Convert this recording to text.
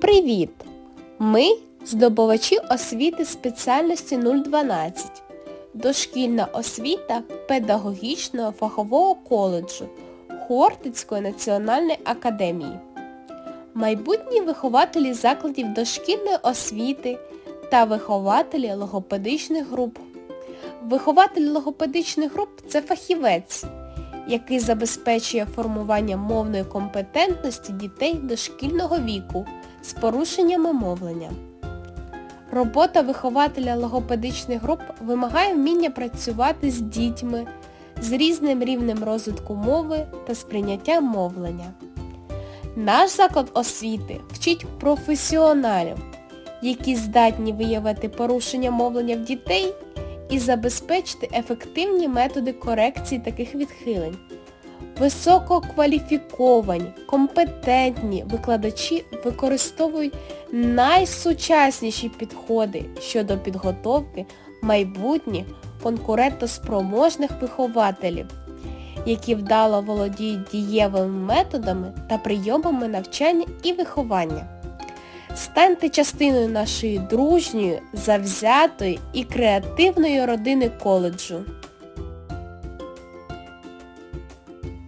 Привіт! Ми здобувачі освіти спеціальності 012, дошкільна освіта педагогічного фахового коледжу Хортицької національної академії. Майбутні вихователі закладів дошкільної освіти та вихователі логопедичних груп. Вихователь логопедичних груп – це фахівець, який забезпечує формування мовної компетентності дітей дошкільного віку з порушеннями мовлення. Робота вихователя логопедичних груп вимагає вміння працювати з дітьми з різним рівнем розвитку мови та сприйняття мовлення. Наш заклад освіти вчить професіоналів, які здатні виявити порушення мовлення в дітей і забезпечити ефективні методи корекції таких відхилень. Висококваліфіковані, компетентні викладачі використовують найсучасніші підходи щодо підготовки майбутніх конкурентоспроможних вихователів, які вдало володіють дієвими методами та прийомами навчання і виховання. Станьте частиною нашої дружньої, завзятої і креативної родини коледжу.